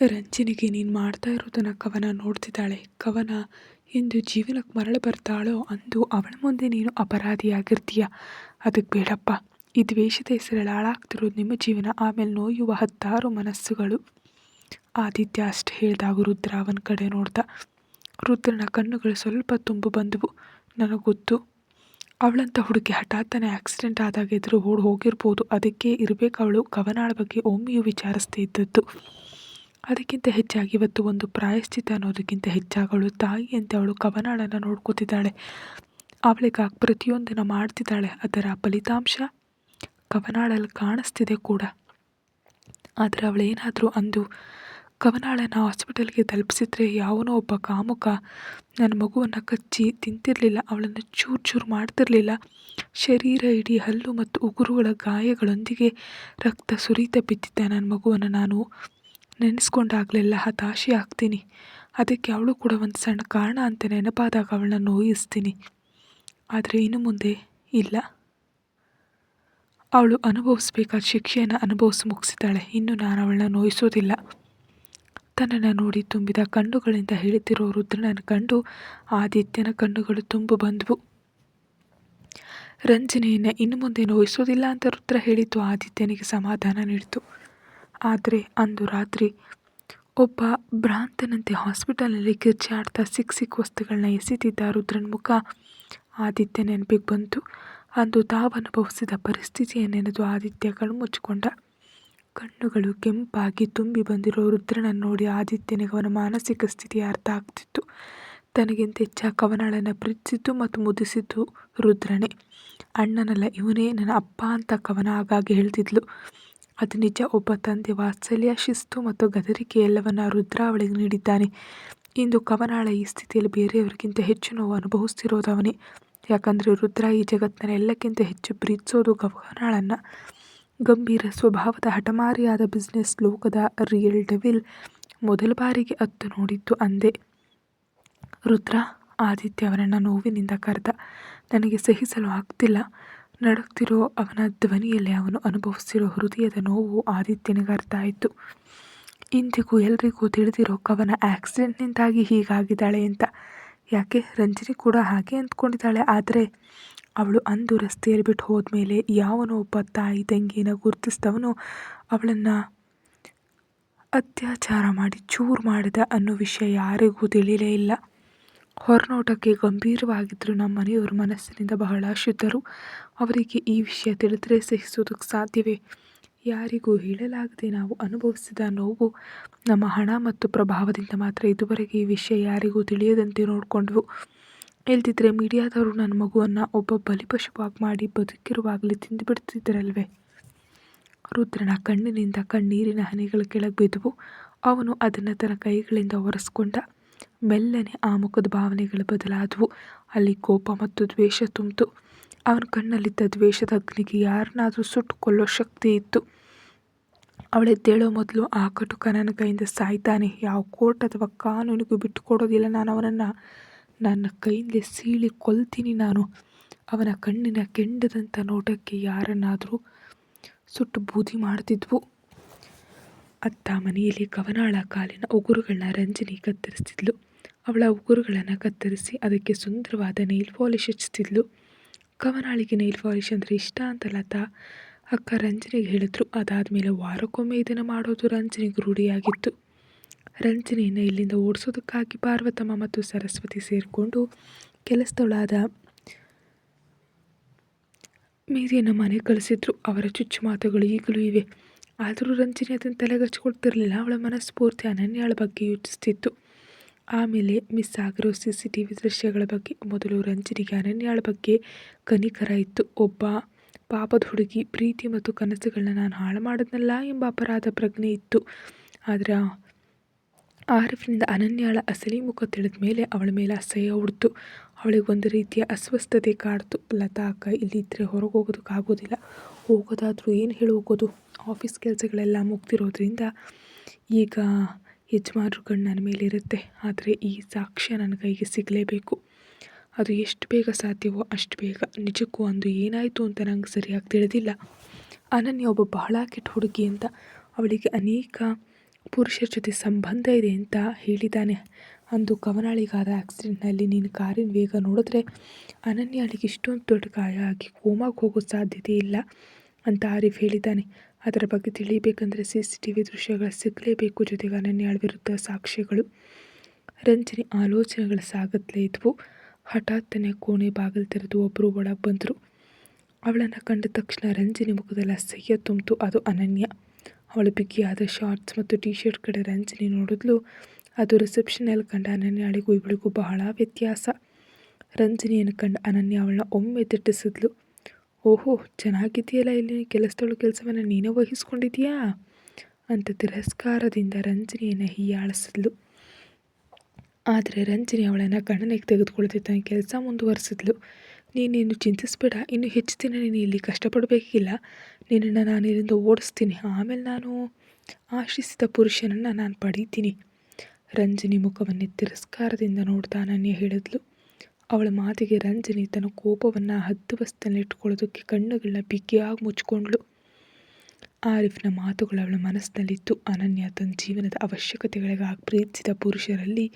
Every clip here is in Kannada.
ರಂಜನಿಗೆ ನೀನು ಮಾಡ್ತಾ ಇರೋದನ್ನು ಕವನ ನೋಡ್ತಿದ್ದಾಳೆ. ಕವನ ಎಂದು ಜೀವನಕ್ಕೆ ಮರಳು ಬರ್ತಾಳೋ ಅಂದು ಅವಳ ಮುಂದೆ ನೀನು ಅಪರಾಧಿಯಾಗಿರ್ತೀಯ. ಅದಕ್ಕೆ ಬೇಡಪ್ಪ. ಈ ದ್ವೇಷದ ಹೆಸರಲ್ಲಿ ಹಾಳಾಗ್ತಿರೋದು ನಿಮ್ಮ ಜೀವನ, ಆಮೇಲೆ ನೋಯುವ ಹತ್ತಾರು ಮನಸ್ಸುಗಳು. ಆದಿತ್ಯ ಅಷ್ಟು ಹೇಳಿದಾಗ ರುದ್ರ ಅವನ ಕಡೆ ನೋಡ್ದ. ರುದ್ರನ ಕಣ್ಣುಗಳು ಸ್ವಲ್ಪ ತುಂಬು ಬಂದವು. ನನಗೆ ಗೊತ್ತು. ಅವಳಂತ ಹುಡುಗಿ ಹಠಾತ್ತನೆ ಆಕ್ಸಿಡೆಂಟ್ ಆದಾಗ ಎದುರು ಓಡಿ ಹೋಗಿರ್ಬೋದು. ಅದಕ್ಕೆ ಇರಬೇಕು ಅವಳು. ಕವನಾಳ ಬಗ್ಗೆ ಒಮ್ಮೆಯೂ ವಿಚಾರಿಸ್ದೇ ಇದ್ದದ್ದು. ಅದಕ್ಕಿಂತ ಹೆಚ್ಚಾಗಿ ಇವತ್ತು ಒಂದು ಪ್ರಾಯಶ್ಚಿತ ಅನ್ನೋದಕ್ಕಿಂತ ಹೆಚ್ಚಾಗಿ ತಾಯಿಯಂತೆ ಅವಳು ಕವನಾಳನ್ನು ನೋಡ್ಕೋತಿದ್ದಾಳೆ. ಅವಳಿಗೆ ಪ್ರತಿಯೊಂದನ್ನು ಮಾಡ್ತಿದ್ದಾಳೆ. ಅದರ ಫಲಿತಾಂಶ ಕವನಾಳಲ್ಲಿ ಕಾಣಿಸ್ತಿದೆ ಕೂಡ. ಆದರೆ ಅವಳೇನಾದರೂ ಅಂದು ಕವನಾಳನ್ನು ಹಾಸ್ಪಿಟಲ್ಗೆ ತಲುಪಿಸಿದ್ರೆ ಯಾವನೋ ಒಬ್ಬ ಕಾಮುಕ ನನ್ನ ಮಗುವನ್ನು ಕಚ್ಚಿ ತಿಂತಿರಲಿಲ್ಲ, ಅವಳನ್ನು ಚೂರು ಚೂರು ಮಾಡ್ತಿರಲಿಲ್ಲ. ಶರೀರ, ಇಡೀ ಹಲ್ಲು ಮತ್ತು ಉಗುರುಗಳ ಗಾಯಗಳೊಂದಿಗೆ ರಕ್ತ ಸುರಿತ ಬಿದ್ದಿದ್ದ ನನ್ನ ಮಗುವನ್ನು ನಾನು ನೆನೆಸ್ಕೊಂಡಾಗಲೆಲ್ಲ ಹತಾಶೆ ಆಗ್ತೀನಿ. ಅದಕ್ಕೆ ಅವಳು ಕೂಡ ಒಂದು ಸಣ್ಣ ಕಾರಣ ಅಂತ ನೆನಪಾದಾಗ ಅವಳನ್ನ ನೋಯಿಸ್ತೀನಿ. ಆದರೆ ಇನ್ನು ಮುಂದೆ ಇಲ್ಲ. ಅವಳು ಅನುಭವಿಸ್ಬೇಕಾದ ಶಿಕ್ಷೆಯನ್ನು ಅನುಭವಿಸಿ ಮುಗಿಸಿದ್ದಾಳೆ. ಇನ್ನು ನಾನು ಅವಳನ್ನ ನೋಯಿಸೋದಿಲ್ಲ. ತನ್ನನ್ನು ನೋಡಿ ತುಂಬಿದ ಕಣ್ಣುಗಳಿಂದ ಹೇಳುತ್ತಿರೋ ರುದ್ರನನ್ನು ಕಂಡು ಆದಿತ್ಯನ ಕಣ್ಣುಗಳು ತುಂಬು ಬಂದವು. ರಂಜನೆಯನ್ನು ಇನ್ನು ಮುಂದೆ ನೋಯಿಸೋದಿಲ್ಲ ಅಂತ ರುದ್ರ ಹೇಳಿದ್ದು ಆದಿತ್ಯನಿಗೆ ಸಮಾಧಾನ ನೀಡಿತು. ಆದರೆ ಅಂದು ರಾತ್ರಿ ಒಬ್ಬ ಭ್ರಾಂತನಂತೆ ಹಾಸ್ಪಿಟಲ್ನಲ್ಲಿ ಕಿರ್ಚಾಡ್ತಾ ಸಿಕ್ಕ ಸಿಕ್ಕ ವಸ್ತುಗಳನ್ನ ಎಸೆತಿದ್ದ ರುದ್ರನ ಮುಖ ಆದಿತ್ಯ ನೆನಪಿಗೆ ಬಂತು. ಅಂದು ತಾವನುಭವಿಸಿದ ಪರಿಸ್ಥಿತಿಯ ನೆನೆದು ಆದಿತ್ಯ ಮುಚ್ಚಿಕೊಂಡ. ಕಣ್ಣುಗಳು ಕೆಂಪಾಗಿ ತುಂಬಿ ಬಂದಿರೋ ರುದ್ರನನ್ನು ನೋಡಿ ಆದಿತ್ಯನಿಗೆ ಅವನ ಮಾನಸಿಕ ಸ್ಥಿತಿ ಅರ್ಥ ಆಗ್ತಿತ್ತು. ತನಗಿಂತ ಹೆಚ್ಚಾಗಿ ಕವನಳನ್ನು ಪ್ರೀತಿಸಿದ್ದು ಮತ್ತು ಮುದಿಸಿದ್ದು ರುದ್ರನೇ. ಅಣ್ಣನಲ್ಲ, ಇವನೇ ನನ್ನ ಅಪ್ಪ ಅಂತ ಕವನ ಆಗಾಗ್ಗೆ ಹೇಳ್ತಿದ್ಲು. ಅದು ನಿಜ, ಒಬ್ಬ ತಂದೆ ವಾತ್ಸಲ್ಯ, ಶಿಸ್ತು ಮತ್ತು ಗದರಿಕೆ ಎಲ್ಲವನ್ನು ರುದ್ರ ಅವಳಿಗೆ ನೀಡಿದ್ದಾನೆ. ಇಂದು ಕವನಾಳ ಈ ಸ್ಥಿತಿಯಲ್ಲಿ ಬೇರೆಯವರಿಗಿಂತ ಹೆಚ್ಚು ನೋವು ಅನುಭವಿಸ್ತಿರೋದು ಅವನೇ. ಯಾಕಂದರೆ ರುದ್ರ ಈ ಜಗತ್ತಿನ ಎಲ್ಲಕ್ಕಿಂತ ಹೆಚ್ಚು ಪ್ರೀತಿಸೋದು ಕವನಾಳನ್ನು ಗಂಭೀರ ಸ್ವಭಾವದ ಹಠಮಾರಿಯಾದ ಬಿಸ್ನೆಸ್ ಲೋಕದ ರಿಯಲ್ ಡೆವಿಲ್ ಮೊದಲ ಬಾರಿಗೆ ಅತ್ತು ನೋಡಿದ್ದು ಅಂದೆ. ರುದ್ರ, ಆದಿತ್ಯ ಅವರನ್ನು ನೋವಿನಿಂದ ಕರೆದ. ನನಗೆ ಸಹಿಸಲು ಆಗ್ತಿಲ್ಲ. ನಡುಗ್ತಿರೋ ಅವನ ಧ್ವನಿಯಲ್ಲಿ ಅವನು ಅನುಭವಿಸ್ತಿರೋ ಹೃದಯದ ನೋವು ಆದಿತ್ಯನಿಗೆ ಅರ್ಥ ಆಯಿತು ಇಂದಿಗೂ ಎಲ್ರಿಗೂ ತಿಳಿದಿರೋ ಕವನ ಆಕ್ಸಿಡೆಂಟ್ನಿಂದಾಗಿ ಹೀಗಾಗಿದ್ದಾಳೆ ಅಂತ. ಯಾಕೆ? ರಂಜನಿ ಕೂಡ ಹಾಗೆ ಅಂದ್ಕೊಂಡಿದ್ದಾಳೆ. ಆದರೆ ಅವಳು ಅಂದು ರಸ್ತೆಯಲ್ಲಿ ಬಿಟ್ಟು ಹೋದ್ಮೇಲೆ ಯಾವನೋ ಒಬ್ಬ ತಾಯಿ ತಂಗಿನ ಗುರುತಿಸಿದವನು ಅವಳನ್ನು ಅತ್ಯಾಚಾರ ಮಾಡಿ ಚೂರು ಮಾಡಿದ ಅನ್ನೋ ವಿಷಯ ಯಾರಿಗೂ ತಿಳಿಯಲೇ ಇಲ್ಲ. ಹೊರನೋಟಕ್ಕೆ ಗಂಭೀರವಾಗಿದ್ದರೂ. ನಮ್ಮ ಮನೆಯವರು ಮನಸ್ಸಿನಿಂದ ಬಹಳ ಶುದ್ಧರು. ಅವರಿಗೆ ಈ ವಿಷಯ ತಿಳಿದರೆ ಸಹಿಸೋದಕ್ಕೆ ಸಾಧ್ಯವೇ? ಯಾರಿಗೂ ಹೇಳಲಾಗದೆ ನಾವು ಅನುಭವಿಸಿದ ನೋವು, ನಮ್ಮ ಹಣ ಮತ್ತು ಪ್ರಭಾವದಿಂದ ಮಾತ್ರ ಇದುವರೆಗೆ ಈ ವಿಷಯ ಯಾರಿಗೂ ತಿಳಿಯದಂತೆ ನೋಡಿಕೊಂಡ್ವು. ಇಲ್ದಿದ್ರೆ ಮೀಡಿಯಾದವರು ನನ್ನ ಮಗುವನ್ನು ಒಬ್ಬ ಬಲಿಪಶುವಾಗಿ ಮಾಡಿ ಬದುಕಿರುವಾಗಲೇ ತಿಂದುಬಿಡ್ತಿದ್ದರಲ್ವೇ ರುದ್ರನ ಕಣ್ಣಿನಿಂದ ಕಣ್ಣೀರಿನ ಹನಿಗಳು ಕೆಳಗೆ ಬಿದ್ದವು. ಅವನು ಅದನ್ನು ತನ್ನ ಕೈಗಳಿಂದ ಒರೆಸ್ಕೊಂಡ. ಮೆಲ್ಲನೆ ಆ ಮುಖದ ಭಾವನೆಗಳು ಬದಲಾದವು. ಅಲ್ಲಿ ಕೋಪ ಮತ್ತು ದ್ವೇಷ ತುಂಬಿತು. ಅವನ ಕಣ್ಣಲ್ಲಿದ್ದ ದ್ವೇಷದ ಅಗ್ನಿಗೆ ಯಾರನ್ನಾದರೂ ಸುಟ್ಟುಕೊಳ್ಳೋ ಶಕ್ತಿ ಇತ್ತು. ಅವಳೆದ್ದೇಳೋ ಮೊದಲು ಆ ಕಟುಕ ನನ್ನ ಕೈಯಿಂದ ಸಾಯ್ತಾನೆ. ಯಾವ ಕೋರ್ಟ್ ಅಥವಾ ಕಾನೂನಿಗೂ ಬಿಟ್ಟುಕೊಡೋದಿಲ್ಲ. ನಾನು ಅವನನ್ನು ನನ್ನ ಕೈಯಿಂದಲೇ ಸೀಳಿ ಕೊಲ್ತೀನಿ ನಾನು. ಅವನ ಕಣ್ಣಿನ ಕೆಂಡದಂಥ ನೋಟಕ್ಕೆ ಯಾರನ್ನಾದರೂ ಸುಟ್ಟು ಬೂದಿ ಮಾಡ್ತಿದ್ವು. ಅತ್ತ ಮನೆಯಲ್ಲಿ ಕವನಾಳ ಕಾಲಿನ ಉಗುರುಗಳನ್ನ ರಂಜನಿ ಕತ್ತರಿಸ್ತಿದ್ಲು. ಅವಳ ಉಗುರುಗಳನ್ನು ಕತ್ತರಿಸಿ ಅದಕ್ಕೆ ಸುಂದರವಾದ ನೈಲ್ ಪಾಲಿಶ್ ಹಚ್ತಿದ್ಲು. ಕವನಾಳಿಗೆ ನೈಲ್ ಪಾಲಿಶ್ ಅಂದರೆ ಇಷ್ಟ ಅಂತ ಲತಾ ಅಕ್ಕ ರಂಜನಿಗೆ ಹೇಳಿದ್ರು. ಅದಾದಮೇಲೆ ವಾರಕ್ಕೊಮ್ಮೆ ಇದನ್ನು ಮಾಡೋದು ರಂಜನಿಗೆ ರೂಢಿಯಾಗಿತ್ತು. ರಂಜನಿಯನ್ನು ಇಲ್ಲಿಂದ ಓಡಿಸೋದಕ್ಕಾಗಿ ಪಾರ್ವತಮ್ಮ ಮತ್ತು ಸರಸ್ವತಿ ಸೇರಿಕೊಂಡು ಕೆಲಸದೊಳಾದ ಮೇರಿಯನ್ನು ಮನೆ ಕಳಿಸಿದ್ರು. ಅವರ ಚುಚ್ಚು ಮಾತುಗಳು ಈಗಲೂ ಇವೆ. ಆದರೂ ರಂಜನಿ ಅದನ್ನು ತಲೆಗಚ್ಚಿಕೊಳ್ತಿರಲಿಲ್ಲ ಅವಳ ಮನಸ್ಫೂರ್ತಿ ಅನನ್ಯಾಳ ಬಗ್ಗೆ ಯೋಚಿಸ್ತಿತ್ತು. ಆಮೇಲೆ ಮಿಸ್ ಆಗಿರೋ ಸಿ ಸಿ ಟಿ ವಿ ದೃಶ್ಯಗಳ ಬಗ್ಗೆ ಮೊದಲು ರಂಜನಿಗೆ ಅನನ್ಯಾಳ ಬಗ್ಗೆ ಕನಿಕರ ಇತ್ತು. ಒಬ್ಬ ಪಾಪದ ಹುಡುಗಿ ಪ್ರೀತಿ ಮತ್ತು ಕನಸುಗಳನ್ನ ನಾನು ಹಾಳು ಮಾಡಿದ್ನಲ್ಲ ಎಂಬ ಅಪರಾಧ ಪ್ರಜ್ಞೆ ಇತ್ತು. ಆದರೆ ಆರಿಫ್ನಿಂದ ಅನನ್ಯಾಳ ಅಸಲಿ ಮುಖ ತಿಳಿದ ಮೇಲೆ ಅವಳ ಮೇಲೆ ಅಸಹ್ಯ ಹುಡ್ತು. ಅವಳಿಗೆ ಒಂದು ರೀತಿಯ ಅಸ್ವಸ್ಥತೆ ಕಾಡ್ತು. ಲತಾ ಅಕ್ಕ ಇಲ್ಲಿದ್ದರೆ ಹೊರಗೆ ಹೋಗೋದಕ್ಕಾಗೋದಿಲ್ಲ ಹೋಗೋದಾದರೂ ಏನು ಹೇಳಿ ಹೋಗೋದು? ಆಫೀಸ್ ಕೆಲಸಗಳೆಲ್ಲ ಮುಗ್ದಿರೋದ್ರಿಂದ ಈಗ ಯಜಮಾನ್ರ ಕಣ್ಣು ನನ್ನ ಮೇಲಿರುತ್ತೆ, ಆದರೆ ಈ ಸಾಕ್ಷ್ಯ ನನ್ನ ಕೈಗೆ ಸಿಗಲೇಬೇಕು. ಅದು ಎಷ್ಟು ಬೇಗ ಸಾಧ್ಯವೋ ಅಷ್ಟು ಬೇಗ. ನಿಜಕ್ಕೂ ಅಂದು ಏನಾಯಿತು ಅಂತ ನಂಗೆ ಸರಿಯಾಗಿ ತಿಳಿದಿಲ್ಲ. ಅನನ್ಯ ಒಬ್ಬ ಬಹಳ ಕೆಟ್ಟ ಹುಡುಗಿ ಅಂತ ಅವಳಿಗೆ ಅನೇಕ ಪುರುಷರ ಜೊತೆ ಸಂಬಂಧ ಇದೆ ಅಂತ ಹೇಳಿದ್ದಾನೆ. ಅಂದು ಕವನಾಳಿಗಾದ ಆಕ್ಸಿಡೆಂಟ್ನಲ್ಲಿ ನೀನು ಕಾರಿನ ವೇಗ ನೋಡಿದ್ರೆ ಅನನ್ಯ ಅವಳಿಗೆ ಇಷ್ಟೊಂದು ದೊಡ್ಡ ಗಾಯ ಆಗಿ ಕೋಮಾಗೆ ಹೋಗೋ ಸಾಧ್ಯತೆ ಇಲ್ಲ ಅಂತ ಆರಿಫ್ ಹೇಳಿದ್ದಾನೆ. ಅದರ ಬಗ್ಗೆ ತಿಳಿಬೇಕಂದರೆ ಸಿ ಸಿ ಟಿ ವಿ ದೃಶ್ಯಗಳು ಸಿಗಲೇಬೇಕು ಜೊತೆಗೆ ಅನನ್ಯ ವಿರುದ್ಧ ಸಾಕ್ಷ್ಯಗಳು. ರಂಜನಿ ಆಲೋಚನೆಗಳು ಸಾಗತ್ಲೇ ಇದ್ವು. ಹಠಾತ್ತನೆ ಕೋಣೆ ಬಾಗಿಲು ತೆರೆದು ಒಬ್ಬರು ಒಳಗೆ ಬಂದರು. ಅವಳನ್ನು ಕಂಡ ತಕ್ಷಣ ರಂಜನಿ ಮುಖದಲ್ಲಿ ಅಸಹ್ಯ ತುಂಬಿತು. ಅದು ಅನನ್ಯ. ಅವಳು ಬಿಗಿಯಾದ ಶಾರ್ಟ್ಸ್ ಮತ್ತು ಟಿ ಶರ್ಟ್ ಕಡೆ ರಂಜನಿ ನೋಡಿದ್ಲು. ಅದು ರಿಸೆಪ್ಷನಲ್ಲಿ ಕಂಡ ಅನನ್ಯಾಳಿಗೂ ಇವಳಿಗೂ ಬಹಳ ವ್ಯತ್ಯಾಸ. ರಂಜನಿಯನ್ನು ಕಂಡು ಅನನ್ಯ ಅವಳನ್ನ ಒಮ್ಮೆ ದಿಟ್ಟಿಸಿದ್ಲು. ಓಹೋ ಚೆನ್ನಾಗಿದೆಯಲ್ಲ ಇಲ್ಲಿ? ಕೆಲಸದಳು ಕೆಲಸವನ್ನು ನೀನೇ ವಹಿಸ್ಕೊಂಡಿದೀಯಾ ಅಂತ ತಿರಸ್ಕಾರದಿಂದ ರಂಜಿನಿಯನ್ನು ಹೀಯಾಳಿಸಿದ್ಲು. ಆದರೆ ರಂಜಿನಿ ಅವಳನ್ನು ಗಣನೆಗೆ ತೆಗೆದುಕೊಳ್ಳದೆ ತನ್ನ ಕೆಲಸ ಮುಂದುವರೆಸಿದ್ಲು. ನೀನೇನು ಚಿಂತಿಸ್ಬೇಡ, ಇನ್ನು ಹೆಚ್ಚು ದಿನ ನೀನು ಇಲ್ಲಿ ಕಷ್ಟಪಡಬೇಕಿಲ್ಲ. ನಿನ್ನನ್ನು ನಾನು ಇಲ್ಲಿಂದ ಓಡಿಸ್ತೀನಿ. ಆಮೇಲೆ ನಾನು ಆಶಿಸಿದ ಪುರುಷನನ್ನು ನಾನು ಪಡೀತೀನಿ. ರಂಜಿನಿ ಮುಖವನ್ನೇ ತಿರಸ್ಕಾರದಿಂದ ನೋಡ್ತಾ ಅನನ್ಯ ಹೇಳಿದ್ಲು. ಅವಳ ಮಾತಿಗೆ ರಂಜನಿ ತನ್ನ ಕೋಪವನ್ನು ಹದ್ದುಬಸ್ತಲ್ಲಿಟ್ಟುಕೊಳ್ಳೋದಕ್ಕೆ ಕಣ್ಣುಗಳನ್ನ ಬಿಗಿಯಾಗಿ ಮುಚ್ಚಿಕೊಂಡ್ಳು. ಆರಿಫ್ನ ಮಾತುಗಳು ಅವಳ ಮನಸ್ಸಿನಲ್ಲಿತ್ತು. ಅನನ್ಯ ತನ್ನ ಜೀವನದ ಅವಶ್ಯಕತೆಗಳಿಗಾಗಿ ಪ್ರೀತಿಸಿದ ಪುರುಷರಲ್ಲಿ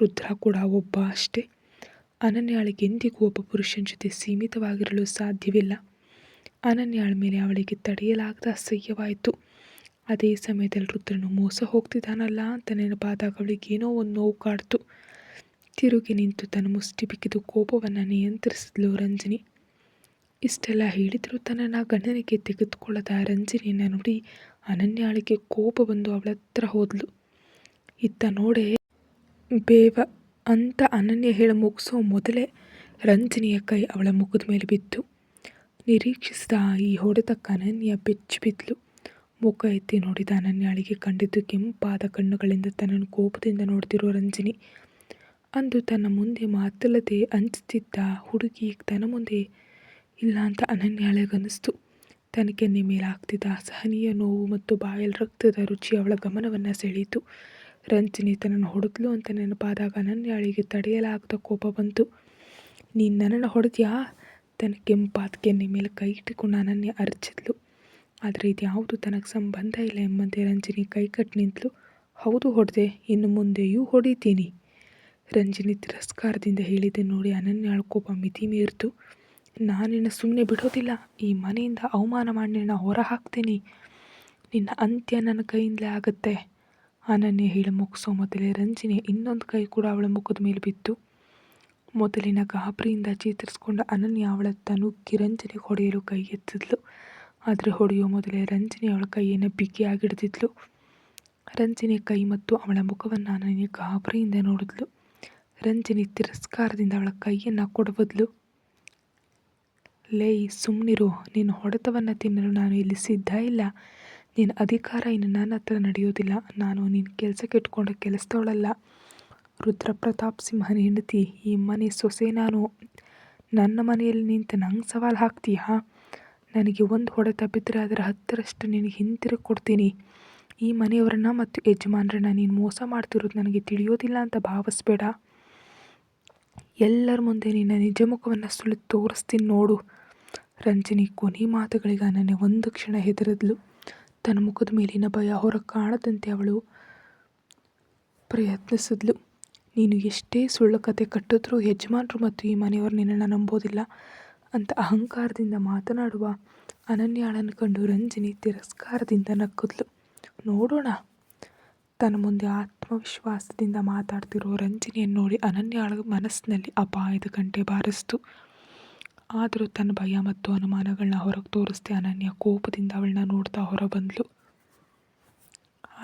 ರುದ್ರ ಕೂಡ ಒಬ್ಬ ಅಷ್ಟೇ. ಅನನ್ಯಾಳಿಗೆ ಎಂದಿಗೂ ಒಬ್ಬ ಪುರುಷನ ಜೊತೆ ಸೀಮಿತವಾಗಿರಲು ಸಾಧ್ಯವಿಲ್ಲ. ಅನನ್ಯಾಳ ಮೇಲೆ ಅವಳಿಗೆ ತಡೆಯಲಾಗದ ಅಸಹ್ಯವಾಯಿತು. ಅದೇ ಸಮಯದಲ್ಲಿ ರುದ್ರನು ಮೋಸ ಹೋಗ್ತಿದ್ದಾನಲ್ಲ ಅಂತ ನೆನಪಾದಾಗ ಅವಳಿಗೆ ಏನೋ ಒಂದು ನೋವು ಕಾಡ್ತು. ತಿರುಗಿ ನಿಂತು ತನ್ನ ಮುಷ್ಟಿ ಬಿಕ್ಕಿದು ಕೋಪವನ್ನು ನಿಯಂತ್ರಿಸಿದ್ಲು ರಂಜಿನಿ. ಇಷ್ಟೆಲ್ಲ ಹೇಳಿದರೂ ತನ್ನನ್ನು ಗಂಡನಿಗೆ ತೆಗೆದುಕೊಳ್ಳದ ರಂಜಿನಿಯನ್ನು ನೋಡಿ ಅನನ್ಯಾಳಿಗೆ ಕೋಪ ಬಂದು ಅವಳ ಹತ್ರ ಹೋದ್ಲು. ಇತ್ತ ನೋಡೆ ಬೇವ, ಅಂತ ಅನನ್ಯ ಹೇಳ ಮುಗಿಸೋ ಮೊದಲೇ ರಂಜಿನಿಯ ಕೈ ಅವಳ ಮುಖದ ಮೇಲೆ ಬಿತ್ತು. ನಿರೀಕ್ಷಿಸಿದ ಈ ಹೊಡೆತಕ್ಕೆ ಅನನ್ಯ ಬೆಚ್ಚಿ ಬಿದ್ಲು. ಮುಖ ಎತ್ತಿ ನೋಡಿದ ಅನನ್ಯಾಳಿಗೆ ಕಂಡಿದ್ದು ಕೆಂಪಾದ ಕಣ್ಣುಗಳಿಂದ ತನ್ನನ್ನು ಕೋಪದಿಂದ ನೋಡ್ತಿರೋ ರಂಜಿನಿ. ಅಂದು ತನ್ನ ಮುಂದೆ ಮಾತಲ್ಲದೆ ಅಂಚುತ್ತಿದ್ದ ಹುಡುಗಿ ತನ್ನ ಮುಂದೆ ಇಲ್ಲ ಅಂತ ಅನನ್ಯಾಳೆಗನಿಸ್ತು ತನಗೆ ಮೇಲೆ ಆಗ್ತಿದ್ದ ಅಸಹನೀಯ ನೋವು ಮತ್ತು ಬಾಯಲ್ಲಿ ರಕ್ತದ ರುಚಿ ಅವಳ ಗಮನವನ್ನು ಸೆಳೀತು ರಂಜಿನಿ ತನ್ನನ್ನು ಹೊಡೆದ್ಲು ಅಂತ ನೆನಪಾದಾಗ ಅನನ್ಯಾಳಿಗೆ ತಡೆಯಲಾಗದ ಕೋಪ ಬಂತು. ನೀನು ನನ್ನನ್ನು ಹೊಡೆದ್ಯಾ? ತನ್ನ ಕೆಂಪಾದ ಕೆನ್ನೆ ಮೇಲೆ ಕೈ ಇಟ್ಟುಕೊಂಡು ಅನನ್ಯ ಅರ್ಚಿದ್ಲು. ಆದರೆ ಇದ್ಯಾವುದು ತನಗೆ ಸಂಬಂಧ ಇಲ್ಲ ಎಂಬಂತೆ ರಂಜಿನಿ ಕೈ ಕಟ್ಟಿ ನಿಂತಲು. ಹೌದು ಹೊಡೆದೆ, ಇನ್ನು ಮುಂದೆಯೂ ಹೊಡಿತೀನಿ. ರಂಜಿನಿ ತಿರಸ್ಕಾರದಿಂದ ಹೇಳಿದೆ ನೋಡಿ, ಅನನ್ಯಾಳ ಕೋಪ ಮಿತಿ ಮೀರಿತು ನಾನಿನ್ನ ಸುಮ್ಮನೆ ಬಿಡೋದಿಲ್ಲ. ಈ ಮನೆಯಿಂದ ಅವಮಾನ ಮಾಡಿ ನಿನ್ನ ಹೊರ ಹಾಕ್ತೀನಿ. ನಿನ್ನ ಅಂತ್ಯ ನನ್ನ ಕೈಯಿಂದಲೇ ಆಗುತ್ತೆ. ಅನನ್ಯ ಹೇಳಿ ಮುಗಿಸೋ ಮೊದಲೇ ರಂಜಿನಿ ಇನ್ನೊಂದು ಕೈ ಕೂಡ ಅವಳ ಮುಖದ ಮೇಲೆ ಬಿತ್ತು. ಮೊದಲಿನ ಗಾಬರಿಯಿಂದ ಚೇತರಿಸ್ಕೊಂಡ ಅನನ್ಯ ಅವಳ ತನುಕ್ಕಿ ರಂಜನಿ ಹೊಡೆಯಲು ಕೈ ಎತ್ತಿದ್ಲು. ಆದರೆ ಹೊಡೆಯೋ ಮೊದಲೇ ರಂಜಿನಿ ಅವಳ ಕೈಯನ್ನು ಬಿಗಿಯಾಗಿಡ್ದಿದ್ಲು. ರಂಜಿನಿ ಕೈ ಮತ್ತು ಅವಳ ಮುಖವನ್ನು ಅನನ್ಯ ಗಾಬರಿಯಿಂದ ನೋಡಿದ್ಲು. ರಂಜಿನಿ ತಿರಸ್ಕಾರದಿಂದ ಅವಳ ಕೈಯನ್ನು ಕೊಡಬದ್ಲು. ಲೇಯ್ ಸುಮ್ಮನಿರು ನಿನ್ನ ಹೊಡೆತವನ್ನು ತಿನ್ನಲು ನಾನು ಇಲ್ಲಿ ಸಿದ್ಧ ಇಲ್ಲ. ನಿನ್ನ ಅಧಿಕಾರ ಇನ್ನು ನನ್ನ ಹತ್ರ ನಡೆಯೋದಿಲ್ಲ. ನಾನು ನಿನ್ನ ಕೆಲಸಕ್ಕೆ ಇಟ್ಕೊಂಡ ಕೆಲಸದವಳಲ್ಲ. ರುದ್ರ ಪ್ರತಾಪ್ ಸಿಂಹನ ಹೆಂಡತಿ, ಈ ಮನೆ ಸೊಸೆ ನಾನು. ನನ್ನ ಮನೆಯಲ್ಲಿ ನಿಂತು ನಂಗೆ ಸವಾಲು ಹಾಕ್ತೀಯಾ? ನನಗೆ ಒಂದು ಹೊಡೆತ ಬಿದ್ದರೆ ಅದರ ಹತ್ತರಷ್ಟು ನಿನಗೆ ಹಿಂತಿರುಗಿ ಕೊಡ್ತೀನಿ. ಈ ಮನೆಯವರನ್ನ ಮತ್ತು ಯಜಮಾನ್ರನ್ನ ನೀನು ಮೋಸ ಮಾಡ್ತಿರೋದು ನನಗೆ ತಿಳಿಯೋದಿಲ್ಲ ಅಂತ ಭಾವಿಸ್ಬೇಡ. ಎಲ್ಲರ ಮುಂದೆ ನಿನ್ನ ನಿಜ ಮುಖವನ್ನು ಸುಳಿ ತೋರಿಸ್ತೀನಿ ನೋಡು. ರಂಜನಿ ಕೊನೆ ಮಾತುಗಳಿಗೆ ನನಗೆ ಒಂದು ಕ್ಷಣ ಹೆದರಿದ್ಲು. ತನ್ನ ಮುಖದ ಮೇಲಿನ ಭಯ ಹೊರ ಕಾಣದಂತೆ ಅವಳು ಪ್ರಯತ್ನಿಸಿದ್ಲು. ನೀನು ಎಷ್ಟೇ ಸುಳ್ಳು ಕತೆ ಕಟ್ಟಿದ್ರೂ ಯಜಮಾನರು ಮತ್ತು ಈ ಮನೆಯವರು ನಿನ್ನನ್ನು ನಂಬೋದಿಲ್ಲ ಅಂತ ಅಹಂಕಾರದಿಂದ ಮಾತನಾಡುವ ಅನನ್ಯಾಳನ್ನು ಕಂಡು ರಂಜಿನಿ ತಿರಸ್ಕಾರದಿಂದ ನಕ್ಕದ್ಲು. ನೋಡೋಣ. ತನ್ನ ಮುಂದೆ ಆತ್ಮವಿಶ್ವಾಸದಿಂದ ಮಾತಾಡ್ತಿರೋ ರಂಜಿನಿಯನ್ನು ನೋಡಿ ಅನನ್ಯಾಳ ಮನಸ್ಸಿನಲ್ಲಿ ಅಪಾಯದ ಗಂಟೆ ಬಾರಿಸ್ತು. ಆದರೂ ತನ್ನ ಭಯ ಮತ್ತು ಅನುಮಾನಗಳನ್ನ ಹೊರಗೆ ತೋರಿಸ್ದೆ ಅನನ್ಯ ಕೋಪದಿಂದ ಅವಳನ್ನ ನೋಡ್ತಾ ಹೊರ ಬಂದ್ಲು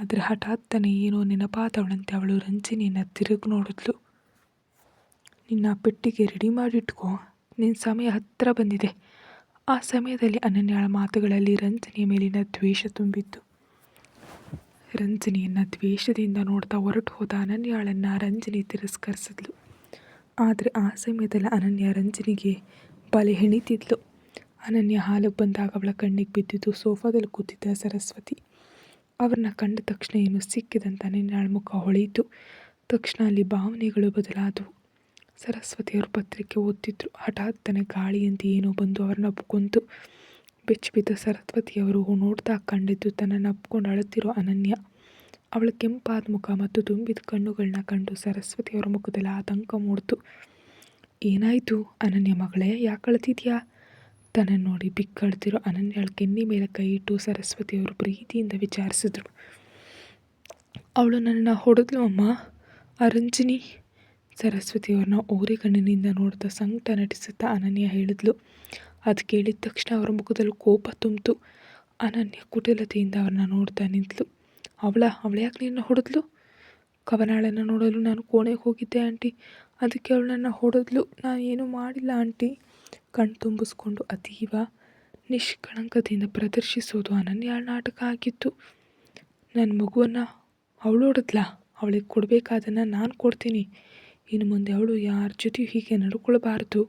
ಆದರೆ ಹಠಾತ್ತನೆ ಏನೋ ನೆನಪಾದವಳಂತೆ ಅವಳು ರಂಜಿನಿಯನ್ನು ತಿರುಗಿ ನೋಡಿದ್ಲು. ನಿನ್ನ ಪೆಟ್ಟಿಗೆ ರೆಡಿ ಮಾಡಿಟ್ಕೋ. ನಿನ್ನ ಸಮಯ ಹತ್ತಿರ ಬಂದಿದೆ. ಆ ಸಮಯದಲ್ಲಿ ಅನನ್ಯಾಳ ಮಾತುಗಳಲ್ಲಿ ರಂಜನಿಯ ಮೇಲಿನ ದ್ವೇಷ ತುಂಬಿತ್ತು. ರಂಜನಿಯನ್ನು ದ್ವೇಷದಿಂದ ನೋಡ್ತಾ ಹೊರಟು ಹೋದ ಅನನ್ಯಾಳನ್ನು ರಂಜನಿ ತಿರಸ್ಕರಿಸಿದ್ಲು. ಆದರೆ ಆ ಸಮಯದಲ್ಲಿ ಅನನ್ಯ ರಂಜನಿಗೆ ಬಲೆ ಹೆಣಿತಿದ್ಲು. ಅನನ್ಯ ಹಾಲು ಬಂದಾಗ ಅವಳ ಕಣ್ಣಿಗೆ ಬಿದ್ದಿದ್ದು ಸೋಫಾದಲ್ಲಿ ಕೂತಿದ್ದ ಸರಸ್ವತಿ. ಅವ್ರನ್ನ ಕಂಡ ತಕ್ಷಣ ಏನು ಸಿಕ್ಕಿದಂತ ಅನನ್ಯಾಳ ಮುಖ ಹೊಳೆಯಿತು. ತಕ್ಷಣ ಅಲ್ಲಿ ಭಾವನೆಗಳು ಬದಲಾದವು. ಸರಸ್ವತಿಯವರು ಪತ್ರಿಕೆ ಓದ್ತಿದ್ರು. ಹಠಾತ್ತನೆ ಗಾಳಿಯಂತೆ ಏನೋ ಬಂದು ಅವ್ರನ್ನ ಕೊಂತು ಬೆಚ್ಚಿ ಬಿದ್ದ ಸರಸ್ವತಿಯವರು ನೋಡ್ತಾ ಕಂಡಿದ್ದು ತನ್ನನ್ನು ಅಪ್ಕೊಂಡು ಅಳುತ್ತಿರೋ ಅನನ್ಯ. ಅವಳ ಕೆಂಪಾದ ಮುಖ ಮತ್ತು ತುಂಬಿದ ಕಣ್ಣುಗಳನ್ನ ಕಂಡು ಸರಸ್ವತಿಯವರ ಮುಖದಲ್ಲಿ ಆತಂಕ ಮೂಡ್ತು. ಏನಾಯಿತು ಅನನ್ಯ ಮಗಳೇ, ಯಾಕೆ ಅಳ್ತಿದ್ಯಾ? ತನ್ನನ್ನು ನೋಡಿ ಬಿಕ್ಕಳ್ತಿರೋ ಅನನ್ಯಳ ಕೆನ್ನಿ ಮೇಲೆ ಕೈ ಇಟ್ಟು ಸರಸ್ವತಿಯವರು ಪ್ರೀತಿಯಿಂದ ವಿಚಾರಿಸಿದ್ರು. ಅವಳು ನನ್ನನ್ನು ಹೊಡೆದ್ಲು ಅಮ್ಮ, ಅರಂಜಿನಿ. ಸರಸ್ವತಿಯವ್ರನ್ನ ಓರೆಗಣ್ಣಿನಿಂದ ನೋಡ್ತಾ ಸಂಕಟ ನಟಿಸುತ್ತಾ ಅನನ್ಯ ಹೇಳಿದ್ಲು ಅದು ಕೇಳಿದ ತಕ್ಷಣ ಅವರ ಮುಖದಲ್ಲಿ ಕೋಪ ತುಂಬಿತು. ಅನನ್ಯ ಕುಟಿಲತೆಯಿಂದ ಅವ್ರನ್ನ ನೋಡ್ತಾ ನಿಂತಳು ಅವಳ, ಅವಳು ಯಾಕೆ ನಿನ್ನ ಹೊಡೆದ್ಲು? ಕವನಾಳನ್ನು ನೋಡಲು ನಾನು ಕೋಣೆಗೆ ಹೋಗಿದ್ದೆ ಆಂಟಿ. ಅದಕ್ಕೆ ಅವಳು ನನ್ನ ಹೊಡೆದ್ಲು. ನಾನು ಏನೂ ಮಾಡಿಲ್ಲ ಆಂಟಿ. ಕಣ್ ತುಂಬಿಸ್ಕೊಂಡು ಅತೀವ ನಿಷ್ಕಳಂಕದಿಂದ ಪ್ರದರ್ಶಿಸೋದು ಅನನ್ಯ ನಾಟಕ ಆಗಿತ್ತು. ನನ್ನ ಮಗುವನ್ನು ಅವಳು ಹೊಡೆದ್ಲಾ? ಅವಳಿಗೆ ಕೊಡಬೇಕಾದನ್ನು ನಾನು ಕೊಡ್ತೀನಿ. ಇನ್ನು ಮುಂದೆ ಅವಳು ಯಾರ ಜೊತೆಯೂ ಹೀಗೆ ನಡ್ಕೊಳ್ಬಾರ್ದು.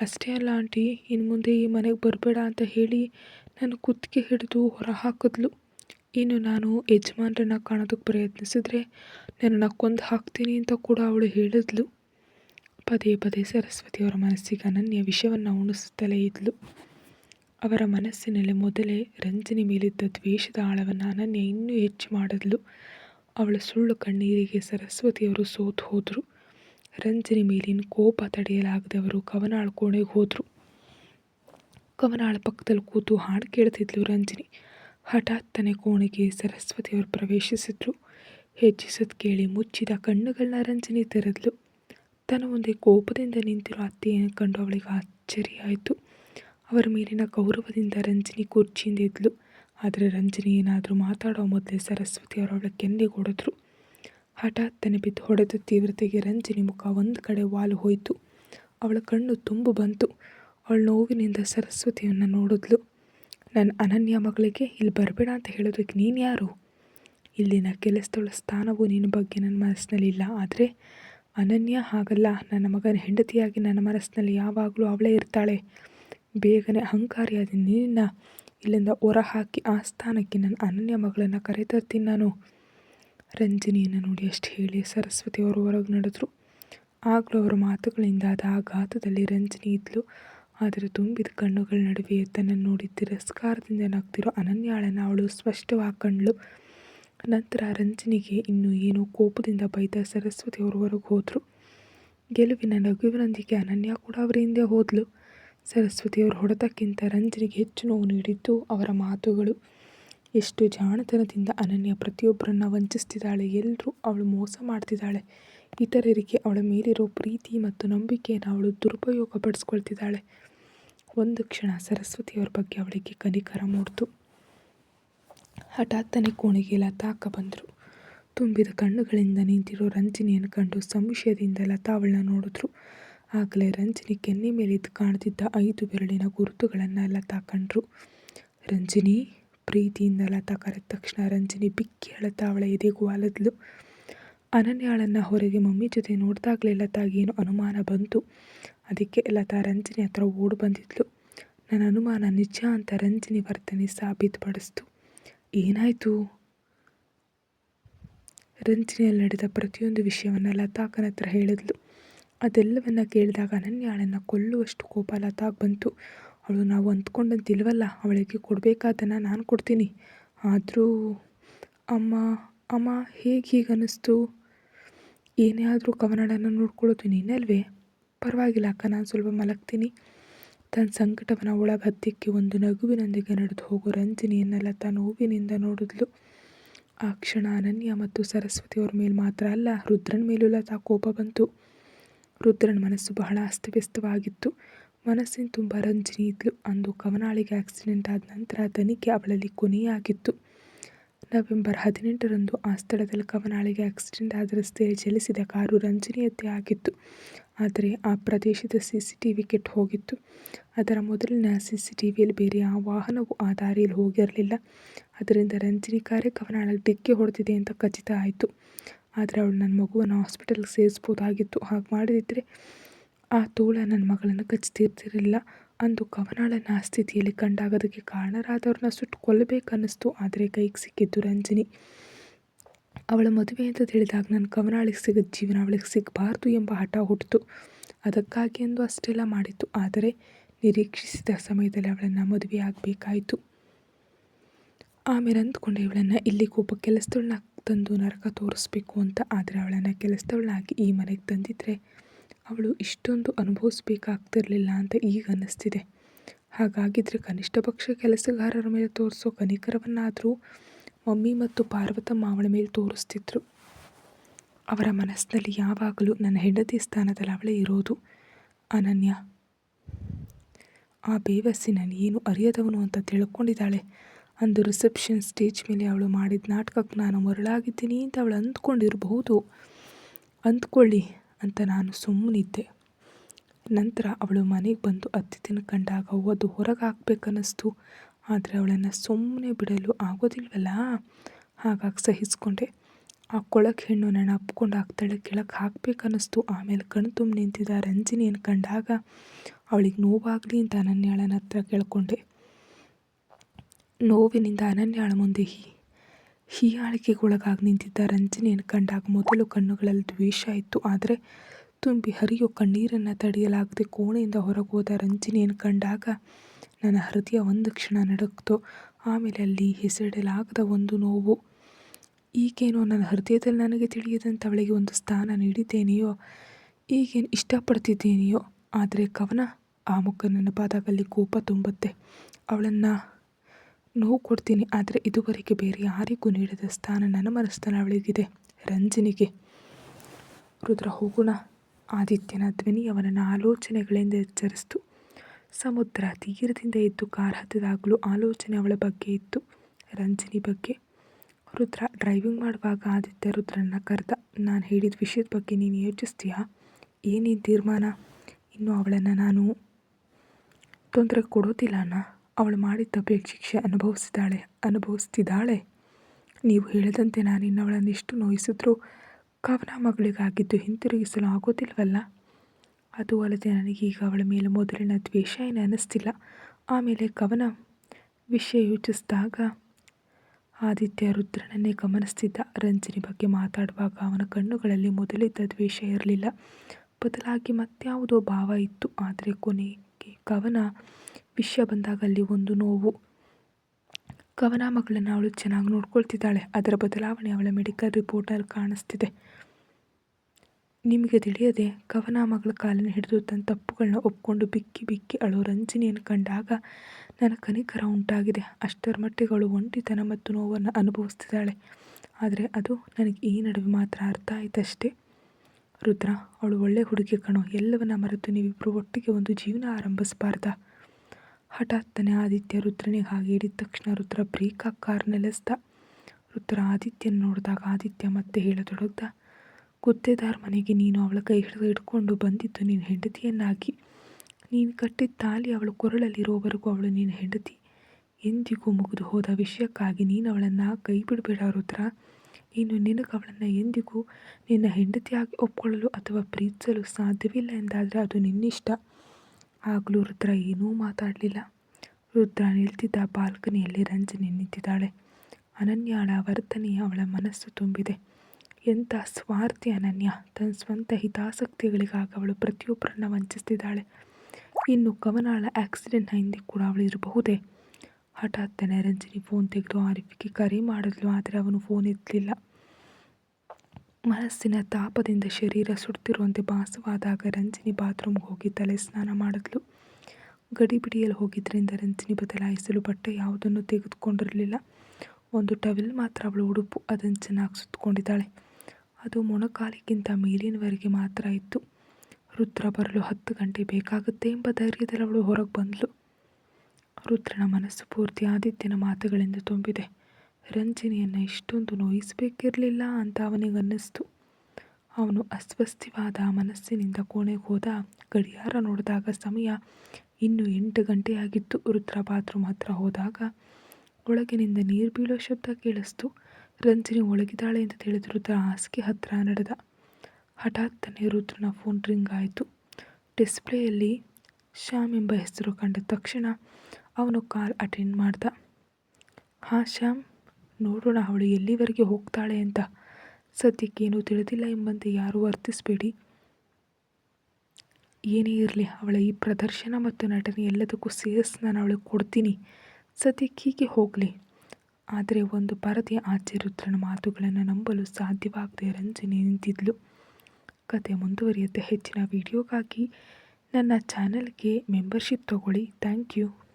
ಅಷ್ಟೇ ಅಲ್ಲ, ಆಂಟಿ. ಇನ್ನು ಮುಂದೆ ಈ ಮನೆಗೆ ಬರಬೇಡ ಅಂತ ಹೇಳಿ ನಾನು ಕುತ್ತಿಗೆ ಹಿಡಿದು ಹೊರ ಹಾಕಿದ್ಲು. ಇನ್ನು ನಾನು ಯಜಮಾನ್ರನ್ನ ಕಾಣೋದಕ್ಕೆ ಪ್ರಯತ್ನಿಸಿದ್ರೆ ನನ್ನನ್ನು ಕೊಂದು ಹಾಕ್ತೀನಿ ಅಂತ ಕೂಡ ಅವಳು ಹೇಳಿದ್ಲು. ಪದೇ ಪದೇ ಸರಸ್ವತಿಯವರ ಮನಸ್ಸಿಗೆ ಅನನ್ಯ ವಿಷವನ್ನು ಉಣಿಸುತ್ತಲೇ ಇದ್ಲು. ಅವರ ಮನಸ್ಸಿನಲ್ಲಿ ಮೊದಲೇ ರಂಜನಿ ಮೇಲಿದ್ದ ದ್ವೇಷದ ಆಳವನ್ನು ಅನನ್ಯ ಇನ್ನೂ ಹೆಚ್ಚು ಮಾಡಿದ್ಲು. ಅವಳ ಸುಳ್ಳು ಕಣ್ಣೀರಿಗೆ ಸರಸ್ವತಿಯವರು ಸೋತು ಹೋದರು. ರಂಜನಿ ಮೇಲಿನ ಕೋಪ ತಡೆಯಲಾಗದವರು ಕವನಾಳ್ ಕೋಣೆಗೆ ಹೋದರು. ಕವನಾಳ ಪಕ್ಕದಲ್ಲಿ ಕೂತು ಹಾಡು ಕೇಳ್ತಿದ್ಲು ರಂಜನಿ ಹಠಾತ್ತನೆ ಕೋಣೆಗೆ ಸರಸ್ವತಿಯವರು ಪ್ರವೇಶಿಸಿದ್ರು. ಹೆಚ್ಚಿಸೋದು ಕೇಳಿ ಮುಚ್ಚಿದ ಕಣ್ಣುಗಳನ್ನ ರಂಜನಿ ತೆರೆದ್ಲು. ತನ್ನ ಮುಂದೆ ಕೋಪದಿಂದ ನಿಂತಿರೋ ಅತ್ತೆಯನ್ನು ಕಂಡು ಅವಳಿಗೆ ಆಶ್ಚರ್ಯ ಆಯಿತು. ಅವರ ಮೇಲಿನ ಗೌರವದಿಂದ ರಂಜನಿ ಕುರ್ಚಿಯಿಂದ ಇದ್ಲು ಆದರೆ ರಂಜನಿ ಏನಾದರೂ ಮಾತಾಡೋ ಮೊದಲೇ ಸರಸ್ವತಿ ಅವರು ಅವಳ ಕೆನ್ನೆಗೆ ಹೊಡೆದ್ರು ಹಠಾತ್ತನೆ ಬಿದ್ದು ಹೊಡೆದ ತೀವ್ರತೆಗೆ ರಂಜಿನಿ ಮುಖ ಒಂದು ಕಡೆ ವಾಲು ಹೋಯಿತು. ಅವಳ ಕಣ್ಣು ತುಂಬು ಬಂತು. ಅವಳ ನೋವಿನಿಂದ ಸರಸ್ವತಿಯನ್ನು ನೋಡಿದ್ಲು. ನನ್ನ ಅನನ್ಯ ಮಗಳಿಗೆ ಇಲ್ಲಿ ಬರಬೇಡ ಅಂತ ಹೇಳೋದಕ್ಕೆ ನೀನು ಯಾರು? ಇಲ್ಲಿನ ಕೆಲಸದೊಳ ಸ್ಥಾನವು ನಿನ್ನ ಬಗ್ಗೆ ನನ್ನ ಮನಸ್ಸಿನಲ್ಲಿಲ್ಲ. ಆದರೆ ಅನನ್ಯ ಹಾಗಲ್ಲ. ನನ್ನ ಮಗನ ಹೆಂಡತಿಯಾಗಿ ನನ್ನ ಮನಸ್ಸಿನಲ್ಲಿ ಯಾವಾಗಲೂ ಅವಳೇ ಇರ್ತಾಳೆ. ಬೇಗನೆ ಅಹಂಕಾರಿಯಾದ ನೀನ ಇಲ್ಲಿಂದ ಹೊರಹಾಕಿ ಆ ಸ್ಥಾನಕ್ಕೆ ನನ್ನ ಅನನ್ಯ ಮಗಳನ್ನು ಕರೆತರ್ತೀನಿ ನಾನು. ರಂಜನಿಯನ್ನು ನೋಡಿ ಅಷ್ಟು ಹೇಳಿ ಸರಸ್ವತಿ ಅವರು ಹೊರಗೆ ನಡೆದ್ರು. ಆಗಲೂ ಅವರ ಮಾತುಗಳಿಂದಾದ ಆ ಆಘಾತದಲ್ಲಿ ರಂಜನಿ ಇದ್ಲು. ಆದರೆ ತುಂಬಿದ ಕಣ್ಣುಗಳ ನಡುವೆ ತನ್ನನ್ನು ನೋಡಿ ತಿರಸ್ಕಾರದಿಂದ ನಗ್ತಿರೋ ಅನನ್ಯಾಳನ್ನು ಅವಳು ಸ್ಪಷ್ಟವಾಗಿ ಕಂಡ್ಳು ನಂತರ ರಂಜನಿಗೆ ಇನ್ನೂ ಏನೋ ಕೋಪದಿಂದ ಬೈದ ಸರಸ್ವತಿ ಅವರು ಹೊರಗೆ ಹೋದರು. ಗೆಲುವಿನ ನಗುವಿನೊಂದಿಗೆ ಅನನ್ಯ ಕೂಡ ಅವರ ಹಿಂದೆ ಹೋದಳು ಸರಸ್ವತಿಯವರು ಹೊಡೆತಕ್ಕಿಂತ ರಂಜನಿಗೆ ಹೆಚ್ಚು ನೋವು ನೀಡಿದ್ದು ಅವರ ಮಾತುಗಳು. ಎಷ್ಟು ಜಾಣತನದಿಂದ ಅನನ್ಯ ಪ್ರತಿಯೊಬ್ಬರನ್ನ ವಂಚಿಸ್ತಿದ್ದಾಳೆ ಎಲ್ಲರೂ ಅವಳು ಮೋಸ ಮಾಡ್ತಿದ್ದಾಳೆ. ಇತರರಿಗೆ ಅವಳ ಮೇಲಿರೋ ಪ್ರೀತಿ ಮತ್ತು ನಂಬಿಕೆಯನ್ನು ಅವಳು ದುರುಪಯೋಗ ಪಡಿಸ್ಕೊಳ್ತಿದ್ದಾಳೆ ಒಂದು ಕ್ಷಣ ಸರಸ್ವತಿಯವರ ಬಗ್ಗೆ ಅವಳಿಗೆ ಕನಿಕರ ಮೂಡ್ತು. ಹಠಾತ್ತನೆ ಕೋಣೆಗೆ ಲತಾಕ ಬಂದರು. ತುಂಬಿದ ಕಣ್ಣುಗಳಿಂದ ನಿಂತಿರೋ ರಂಜಿನಿಯನ್ನು ಕಂಡು ಸಂಶಯದಿಂದ ಲತಾ ಅವಳನ್ನ ನೋಡಿದ್ರು. ಆಗಲೇ ರಂಜಿನಿ ಕೆನ್ನೆ ಮೇಲಿದ್ದು ಕಾಣ್ತಿದ್ದ ಐದು ಬೆರಳಿನ ಗುರುತುಗಳನ್ನು ಲತಾ ಕಂಡ್ರು. ರಂಜಿನಿ ಪ್ರೀತಿಯಿಂದ ಲತಾ ಕರೆದ ತಕ್ಷಣ ರಂಜಿನಿ ಬಿಕ್ಕಿ ಅಳತಾ ಅವಳ ಎದೆಗೂ ಅಲದ್ಲು. ಅನನ್ಯಾಳನ್ನು ಹೊರಗೆ ಮಮ್ಮಿ ಜೊತೆ ನೋಡಿದಾಗಲೇ ಏನು ಅನುಮಾನ ಬಂತು. ಅದಕ್ಕೆ ಲತಾ ರಂಜಿನಿ ಹತ್ರ ಓಡಿ ಬಂದಿದ್ಲು. ನನ್ನ ಅನುಮಾನ ನಿಜ ಅಂತ ರಂಜಿನಿ ವರ್ತನೆ ಸಾಬೀತುಪಡಿಸ್ತು. ಏನಾಯಿತು? ರಂಜಿನಿಯಲ್ಲಿ ನಡೆದ ಪ್ರತಿಯೊಂದು ವಿಷಯವನ್ನು ಲತಾಕನ ಹತ್ರ ಹೇಳಿದ್ಲು. ಅದೆಲ್ಲವನ್ನ ಕೇಳಿದಾಗ ಅನನ್ಯಾಳನ್ನು ಕೊಲ್ಲುವಷ್ಟು ಕೋಪ ಲತಾಗೆ ಬಂತು. ಅವಳು ನಾವು ಅಂದ್ಕೊಂಡಂತಿಲ್ವಲ್ಲ, ಅವಳಿಗೆ ಕೊಡಬೇಕಾದನ್ನು ನಾನು ಕೊಡ್ತೀನಿ. ಆದರೂ ಅಮ್ಮ ಅಮ್ಮ ಹೇಗೆ ಹೀಗೆ ಅನ್ನಿಸ್ತು? ಏನೇ ಆದರೂ ಕವನಗಳನ್ನು ನೋಡ್ಕೊಳ್ಳೋದು ನೀನಲ್ವೇ? ಪರವಾಗಿಲ್ಲ ಅಕ್ಕ, ನಾನು ಸ್ವಲ್ಪ ಮಲಗ್ತೀನಿ. ತನ್ನ ಸಂಕಟವನ್ನು ಒಳಗೆ ಹತ್ತಿಕ್ಕಿ ಒಂದು ನಗುವಿನೊಂದಿಗೆ ನಡೆದು ಹೋಗೋ. ರಂಜಿನಿಯನ್ನೆಲ್ಲ ತನ್ನ ನೋವಿನಿಂದ ನೋಡಿದ್ಲು. ಆ ಕ್ಷಣ ಅನನ್ಯ ಮತ್ತು ಸರಸ್ವತಿಯವ್ರ ಮೇಲೆ ಮಾತ್ರ ಅಲ್ಲ, ರುದ್ರನ ಮೇಲೂ ಲತಾ ಕೋಪ ಬಂತು. ರುದ್ರನ ಮನಸ್ಸು ಬಹಳ ಅಸ್ತವ್ಯಸ್ತವಾಗಿತ್ತು. ಮನಸ್ಸಿನ ತುಂಬ ರಂಜನಿ ಇದ್ಲು. ಅಂದು ಕವನಾಳಿಗೆ ಆಕ್ಸಿಡೆಂಟ್ ಆದ ನಂತರ ತನಿಖೆ ಅವಳಲ್ಲಿ ಕೊನೆಯಾಗಿತ್ತು. ನವೆಂಬರ್ ಹದಿನೆಂಟರಂದು ಆ ಸ್ಥಳದಲ್ಲಿ ಕವನಾಳಿಗೆ ಆಕ್ಸಿಡೆಂಟ್ ಆದ ರಸ್ತೆಯಲ್ಲಿ ಚಲಿಸಿದ ಕಾರು ರಂಜಿನಿಯದ್ದೇ ಆಗಿತ್ತು. ಆದರೆ ಆ ಪ್ರದೇಶದ ಸಿ ಸಿ ಟಿ ವಿ ಕೆಟ್ಟು ಹೋಗಿತ್ತು. ಅದರ ಮೊದಲಿನ ಸಿ ಸಿ ಟಿ ವಿಯಲ್ಲಿ ಬೇರೆ ಆ ವಾಹನವು ಆ ದಾರಿಯಲ್ಲಿ ಹೋಗಿರಲಿಲ್ಲ. ಅದರಿಂದ ರಂಜಿನಿ ಕಾರೇ ಕವನಾಳಿಗೆ ಡಿಕ್ಕಿ ಹೊಡೆದಿದೆ ಅಂತ ಖಚಿತ ಆಯಿತು. ಆದರೆ ಅವಳು ನನ್ನ ಮಗುವನ್ನು ಹಾಸ್ಪಿಟಲ್ಗೆ ಸೇರಿಸ್ಬೋದಾಗಿತ್ತು ಹಾಗೆ ಮಾಡಿದಿದ್ದರೆ ಆ ತೋಳ ನನ್ನ ಮಗಳನ್ನು ಕಚ್ತಿರ್ತಿರಲಿಲ್ಲ. ಅಂದು ಕವನಾಳನ ಆ ಸ್ಥಿತಿಯಲ್ಲಿ ಕಂಡಾಗ ಅದಕ್ಕೆ ಕಾರಣರಾದವ್ರನ್ನ ಸುಟ್ಟು ಕೊಲ್ಲಬೇಕನ್ನಿಸ್ತು ಆದರೆ ಕೈಗೆ ಸಿಕ್ಕಿದ್ದು ರಂಜಿನಿ. ಅವಳ ಮದುವೆ ಅಂತ ತಿಳಿದಾಗ ನನ್ನ ಕವನಾಳಿಗೆ ಸಿಗದ ಜೀವನ ಅವಳಿಗೆ ಸಿಗಬಾರ್ದು ಎಂಬ ಹಠ ಹುಟ್ಟಿತು ಅದಕ್ಕಾಗಿ ಎಂದು ಅಷ್ಟೆಲ್ಲ ಮಾಡಿತ್ತು. ಆದರೆ ನಿರೀಕ್ಷಿಸಿದ ಸಮಯದಲ್ಲಿ ಅವಳನ್ನು ಮದುವೆ ಆಗಬೇಕಾಯಿತು. ಆಮೇಲೆ ಅಂದ್ಕೊಂಡೆ ಇವಳನ್ನು ಇಲ್ಲಿಗೆ ಒಬ್ಬ ಕೆಲಸದವಳನ್ನ ತಂದು ನರಕ ತೋರಿಸ್ಬೇಕು ಅಂತ. ಆದರೆ ಅವಳನ್ನು ಕೆಲಸದವಳನ್ನಾಗಿ ಈ ಮನೆಗೆ ತಂದಿದ್ರೆ ಅವಳು ಇಷ್ಟೊಂದು ಅನುಭವಿಸ್ಬೇಕಾಗ್ತಿರ್ಲಿಲ್ಲ ಅಂತ ಈಗ ಅನ್ನಿಸ್ತಿದೆ. ಹಾಗಾಗಿದ್ರೆ ಕನಿಷ್ಠ ಪಕ್ಷ ಕೆಲಸಗಾರರ ಮೇಲೆ ತೋರಿಸೋ ಕನಿಕರವನ್ನಾದರೂ ಮಮ್ಮಿ ಮತ್ತು ಪಾರ್ವತಮ್ಮ ಅವಳ ಮೇಲೆ ತೋರಿಸ್ತಿದ್ರು. ಅವರ ಮನಸ್ಸಿನಲ್ಲಿ ಯಾವಾಗಲೂ ನನ್ನ ಹೆಂಡತಿ ಸ್ಥಾನದಲ್ಲಿ ಅವಳೇ ಇರೋದು. ಅನನ್ಯ. ಆ ಬೇವಸ್ಸಿ ನಾನು ಏನು ಅರಿಯದವನು ಅಂತ ತಿಳ್ಕೊಂಡಿದ್ದಾಳೆ. ಅಂದು ರಿಸೆಪ್ಷನ್ ಸ್ಟೇಜ್ ಮೇಲೆ ಅವಳು ಮಾಡಿದ ನಾಟಕಕ್ಕೆ ನಾನು ಮರಳಾಗಿದ್ದೀನಿ ಅಂತ ಅವಳು ಅಂದ್ಕೊಂಡಿರಬಹುದು. ಅಂದ್ಕೊಳ್ಳಿ. ಅಂತ ನಾನು ಸುಮ್ಮನಿದ್ದೆ. ನಂತರ ಅವಳು ಮನೆಗೆ ಬಂದು ಅತಿಥಿನ ಕಂಡಾಗ ಅದು ಹೊರಗೆ ಹಾಕ್ಬೇಕನ್ನಿಸ್ತು ಆದರೆ ಅವಳನ್ನು ಸುಮ್ಮನೆ ಬಿಡಲು ಆಗೋದಿಲ್ವಲ್ಲ? ಹಾಗಾಗಿ ಸಹಿಸ್ಕೊಂಡೆ. ಆ ಕೊಳಕ್ಕೆ ಹೆಣ್ಣು ನನ್ನ ಅಪ್ಕೊಂಡು ಹಾಕ್ತಾಳೆ ಕೆಳಗೆ ಹಾಕ್ಬೇಕನ್ನಿಸ್ತು. ಆಮೇಲೆ ಕಣ್ಣು ತುಂಬ ನಿಂತಿದ್ದ ರಂಜಿನಿಯನ್ನು ಕಂಡಾಗ ಅವಳಿಗೆ ನೋವಾಗಲಿ ಅಂತ ಅನನ್ಯಾಳನ ಹತ್ರ ಕೇಳ್ಕೊಂಡೆ. ನೋವಿನಿಂದ ಅನನ್ಯಾಳ ಮುಂದೆ ಹೀ ಹೀಯಾಳಿಕೆಗೊಳಗಾಗಿ ನಿಂತಿದ್ದ ರಂಜನಿಯನ್ನು ಕಂಡಾಗ ಮೊದಲು ಕಣ್ಣುಗಳಲ್ಲಿ ದ್ವೇಷ ಇತ್ತು. ಆದರೆ ತುಂಬಿ ಹರಿಯೋ ಕಣ್ಣೀರನ್ನು ತಡೆಯಲಾಗದೆ ಕೋಣೆಯಿಂದ ಹೊರಗೋದ ರಂಜನಿಯನ್ನು ಕಂಡಾಗ ನನ್ನ ಹೃದಯ ಒಂದು ಕ್ಷಣ ನಡುಕ್ತು ಆಮೇಲೆ ಅಲ್ಲಿ ಹೆಸರಿಡಲಾಗದ ಒಂದು ನೋವು. ಈಗೇನೋ ನನ್ನ ಹೃದಯದಲ್ಲಿ ನನಗೆ ತಿಳಿಯದಂತೆ ಅವಳಿಗೆ ಒಂದು ಸ್ಥಾನ ನೀಡಿದ್ದೇನೆಯೋ, ಈಗೇನು ಇಷ್ಟಪಡ್ತಿದ್ದೇನೆಯೋ, ಆದರೆ ಕವನ ಆ ಮುಖ ನೆನಪಾದಾಗಲ್ಲಿ ಕೋಪ ತುಂಬುತ್ತೆ. ಅವಳನ್ನು ನೋವು ಕೊಡ್ತೀನಿ, ಆದರೆ ಇದುವರೆಗೆ ಬೇರೆ ಯಾರಿಗೂ ನೀಡದ ಸ್ಥಾನ ನನ್ನ ಮನಸ್ಸಿನಲ್ಲಿ ಅವಳಿಗಿದೆ. ರಂಜನಿಗೆ, ರುದ್ರ, ಹೋಗೋಣ. ಆದಿತ್ಯನ ಧ್ವನಿ ಅವನನ್ನು ಆಲೋಚನೆಗಳಿಂದ ಎಚ್ಚರಿಸ್ತು. ಸಮುದ್ರ ತೀರದಿಂದ ಎದ್ದು ಕಾರ್ ಹತ್ತಿದಾಗಲೂ ಆಲೋಚನೆ ಅವಳ ಬಗ್ಗೆ ಇತ್ತು. ರಂಜನಿ ಬಗ್ಗೆ, ರುದ್ರ ಡ್ರೈವಿಂಗ್ ಮಾಡುವಾಗ ಆದಿತ್ಯ ರುದ್ರನ್ನ ಕರೆದ. ನಾನು ಹೇಳಿದ ವಿಷಯದ ಬಗ್ಗೆ ನೀನು ಯೋಚಿಸ್ತೀಯಾ? ಏನೇನು ತೀರ್ಮಾನ? ಇನ್ನು ಅವಳನ್ನು ನಾನು ತೊಂದರೆ ಕೊಡೋದಿಲ್ಲ ಅಣ್ಣ. ಅವಳು ಮಾಡಿದ ತಪ್ಪಿಗೆ ಶಿಕ್ಷೆ ಅನುಭವಿಸಿದ್ದಾಳೆ ಅನುಭವಿಸ್ತಿದ್ದಾಳೆ. ನೀವು ಹೇಳದಂತೆ ನಾನು ಇನ್ನವಳನ್ನು ಎಷ್ಟು ನೋಯಿಸಿದ್ರೂ ಕವನ ಮಗಳಿಗಾಗಿದ್ದು ಹಿಂತಿರುಗಿಸಲು ಆಗೋದಿಲ್ವಲ್ಲ? ಅದು ಅಲ್ಲದೆ ನನಗೀಗ ಅವಳ ಮೇಲೆ ಮೊದಲಿನ ದ್ವೇಷ ಏನು ಅನ್ನಿಸ್ತಿಲ್ಲ. ಆಮೇಲೆ ಕವನ ವಿಷಯ ಯೋಚಿಸಿದಾಗ ಆದಿತ್ಯ ರುದ್ರನನ್ನೇ ಗಮನಿಸ್ತಿದ್ದ. ರಂಜನಿ ಬಗ್ಗೆ ಮಾತಾಡುವಾಗ ಅವನ ಕಣ್ಣುಗಳಲ್ಲಿ ಮೊದಲಿದ್ದ ದ್ವೇಷ ಇರಲಿಲ್ಲ. ಬದಲಾಗಿ ಮತ್ಯಾವುದೋ ಭಾವ ಇತ್ತು. ಆದರೆ ಕೊನೆಗೆ ಕವನ ವಿಷಯ ಬಂದಾಗ ಅಲ್ಲಿ ಒಂದು ನೋವು. ಕವನ ಮಗಳನ್ನು ಅವಳು ಚೆನ್ನಾಗಿ ನೋಡ್ಕೊಳ್ತಿದ್ದಾಳೆ. ಅದರ ಬದಲಾವಣೆ ಅವಳ ಮೆಡಿಕಲ್ ರಿಪೋರ್ಟಲ್ಲಿ ಕಾಣಿಸ್ತಿದೆ. ನಿಮಗೆ ತಿಳಿಯದೆ ಕವನ ಮಗಳ ಕಾಲಿನ ಹಿಡಿದು ತನ್ನ ತಪ್ಪುಗಳನ್ನ ಒಪ್ಕೊಂಡು ಬಿಕ್ಕಿ ಬಿಕ್ಕಿ ಅಳೋ ರಂಜಿನಿಯನ್ನು ಕಂಡಾಗ ನನ್ನ ಕನಿಕರ ಉಂಟಾಗಿದೆ. ಅಷ್ಟರ ಮಟ್ಟಿಗಳು ಒಂಟಿತನ ಮತ್ತು ನೋವನ್ನು ಅನುಭವಿಸ್ತಿದ್ದಾಳೆ. ಆದರೆ ಅದು ನನಗೆ ಈ ನಡುವೆ ಮಾತ್ರ ಅರ್ಥ ಆಯಿತಷ್ಟೇ. ರುದ್ರ, ಅವಳು ಒಳ್ಳೆ ಹುಡುಗಿ ಕಣೋ. ಎಲ್ಲವನ್ನ ಮರೆತು ನೀವಿಬ್ಬರು ಒಟ್ಟಿಗೆ ಒಂದು ಜೀವನ ಆರಂಭಿಸಬಾರ್ದಾ? ಹಠಾತ್ತನೆ ಆದಿತ್ಯ ರುದ್ರನಿಗೆ ಹಾಗೆ ಹಿಡಿದ ತಕ್ಷಣ ರುದ್ರ ಬ್ರೇಕ್ ಹಾಕಿ ಕಾರ್ ನಿಲ್ಲಿಸ್ದ ರುದ್ರ ಆದಿತ್ಯನ ನೋಡಿದಾಗ ಆದಿತ್ಯ ಮತ್ತೆ ಹೇಳತೊಡಗ್ದ ಗುತ್ತೇದಾರ್ ಮನೆಗೆ ನೀನು ಅವಳ ಕೈ ಹಿಡಿದು ಹಿಡ್ಕೊಂಡು ಬಂದಿದ್ದು ನಿನ್ನ ಹೆಂಡತಿಯನ್ನಾಗಿ. ನೀನು ಕಟ್ಟಿದ ತಾಲಿ ಅವಳ ಕೊರಳಲ್ಲಿರೋವರೆಗೂ ಅವಳು ನಿನ್ನ ಹೆಂಡತಿ. ಎಂದಿಗೂ ಮುಗಿದು ಹೋದ ವಿಷಯಕ್ಕಾಗಿ ನೀನು ಅವಳನ್ನು ಕೈ ಬಿಡಬೇಡ ರುದ್ರ. ಇನ್ನು ನಿನಗೆ ಅವಳನ್ನು ಎಂದಿಗೂ ನಿನ್ನ ಹೆಂಡತಿಯಾಗಿ ಒಪ್ಕೊಳ್ಳಲು ಅಥವಾ ಪ್ರೀತಿಸಲು ಸಾಧ್ಯವಿಲ್ಲ ಎಂದಾದರೆ ಅದು ನಿನ್ನಿಷ್ಟ. ಆಗಲೂ ರುದ್ರ ಏನೂ ಮಾತಾಡಲಿಲ್ಲ. ರುದ್ರ ನಿಲ್ತಿದ್ದ ಬಾಲ್ಕನಿಯಲ್ಲಿ ರಂಜನಿ ನಿಂತಿದ್ದಾಳೆ. ಅನನ್ಯಾಳ ವರ್ತನೆ ಅವಳ ಮನಸ್ಸು ತುಂಬಿದೆ. ಎಂಥ ಸ್ವಾರ್ಥಿ ಅನನ್ಯ. ತನ್ನ ಸ್ವಂತ ಹಿತಾಸಕ್ತಿಗಳಿಗಾಗಿ ಅವಳು ಪ್ರತಿಯೊಬ್ಬರನ್ನ ವಂಚಿಸ್ತಿದ್ದಾಳೆ. ಇನ್ನು ಕವನಾಳ ಆಕ್ಸಿಡೆಂಟ್ನ ಹಿಂದೆ ಕೂಡ ಅವಳು ಇರಬಹುದೇ? ಹಠಾತ್ತನೆ ರಂಜನಿ ಫೋನ್ ತೆಗೆದು ಆರಿಫಿಗೆ ಕರೆ ಮಾಡಿದ್ಲು, ಆದರೆ ಅವನು ಫೋನ್ ಎತ್ತಲಿಲ್ಲ. ಮನಸ್ಸಿನ ತಾಪದಿಂದ ಶರೀರ ಸುಡ್ತಿರುವಂತೆ ಭಾಸವಾದಾಗ ರಂಜಿನಿ ಬಾತ್ರೂಮ್ಗೆ ಹೋಗಿ ತಲೆ ಸ್ನಾನ ಮಾಡಿದ್ಲು. ಗಡಿಬಿಡಿಯಲ್ಲಿ ಹೋಗಿದ್ದರಿಂದ ರಂಜಿನಿ ಬದಲಾಯಿಸಲು ಬಟ್ಟೆ ಯಾವುದನ್ನು ತೆಗೆದುಕೊಂಡಿರಲಿಲ್ಲ. ಒಂದು ಟವೆಲ್ ಮಾತ್ರ ಅವಳು ಉಡುಪು, ಅದನ್ನು ಚೆನ್ನಾಗಿ ಸುತ್ತಕೊಂಡಿದ್ದಾಳೆ. ಅದು ಮೊಣಕಾಲಿಗಿಂತ ಮೇಲಿನವರೆಗೆ ಮಾತ್ರ ಇತ್ತು. ರುದ್ರ ಬರಲು ಹತ್ತು ಗಂಟೆ ಬೇಕಾಗುತ್ತೆ ಎಂಬ ಧೈರ್ಯದಲ್ಲಿ ಅವಳು ಹೊರಗೆ ಬಂದಳು ರುದ್ರನ ಮನಸ್ಸು ಪೂರ್ತಿ ಆದಿತ್ಯನ ಮಾತುಗಳಿಂದ ತುಂಬಿದೆ. ರಂಜಿನಿಯನ್ನು ಇಷ್ಟೊಂದು ನೋಯಿಸಬೇಕಿರಲಿಲ್ಲ ಅಂತ ಅವನಿಗನ್ನಿಸ್ತು. ಅವನು ಅಸ್ವಸ್ಥವಾದ ಮನಸ್ಸಿನಿಂದ ಕೋಣೆಗೆ ಹೋದ ಗಡಿಯಾರ ನೋಡಿದಾಗ ಸಮಯ ಇನ್ನು ಎಂಟು ಗಂಟೆಯಾಗಿತ್ತು. ರುದ್ರ ಬಾತ್ರೂಮ್ ಹತ್ರ ಹೋದಾಗ ಒಳಗಿನಿಂದ ನೀರು ಬೀಳೋ ಶಬ್ದ ಕೇಳಿಸ್ತು. ರಂಜಿನಿ ಒಳಗಿದ್ದಾಳೆ ಅಂತ ತಿಳಿದು ರುದ್ರ ಹಾಸಿಗೆ ಹತ್ತಿರ ನಡೆದ. ಹಠಾತ್ತನೆ ರುದ್ರನ ಫೋನ್ ರಿಂಗ್ ಆಯಿತು. ಡಿಸ್ಪ್ಲೇಯಲ್ಲಿ ಶ್ಯಾಮ್ ಎಂಬ ಹೆಸರು ಕಂಡ ತಕ್ಷಣ ಅವನು ಕಾಲ್ ಅಟೆಂಡ್ ಮಾಡ್ದ. ಹಾಂ, ಶ್ಯಾಮ್ ನೋಡೋಣ, ಅವಳು ಎಲ್ಲಿವರೆಗೆ ಹೋಗ್ತಾಳೆ ಅಂತ. ಸದ್ಯಕ್ಕೇನೂ ತಿಳಿದಿಲ್ಲ ಎಂಬಂತೆ ಯಾರೂ ವರ್ತಿಸಬೇಡಿ. ಏನೇ ಇರಲಿ, ಅವಳ ಈ ಪ್ರದರ್ಶನ ಮತ್ತು ನಟನೆ ಎಲ್ಲದಕ್ಕೂ ಸೇರಿಸಿ ನಾನು ಅವಳಿಗೆ ಕೊಡ್ತೀನಿ. ಸದ್ಯಕ್ಕೆ ಹೀಗೆ ಹೋಗಲಿ. ಆದರೆ ಒಂದು ಪರದೆಯ ಆಚೆ ರುದ್ರನ ಮಾತುಗಳನ್ನು ನಂಬಲು ಸಾಧ್ಯವಾಗದೆ ರಂಜನೆ ನಿಂತಿದ್ಲು. ಕತೆ ಮುಂದುವರಿಯುತ್ತೆ. ಹೆಚ್ಚಿನ ವಿಡಿಯೋಗಾಗಿ ನನ್ನ ಚಾನಲ್ಗೆ ಮೆಂಬರ್ಶಿಪ್ ತಗೊಳ್ಳಿ. Thank you.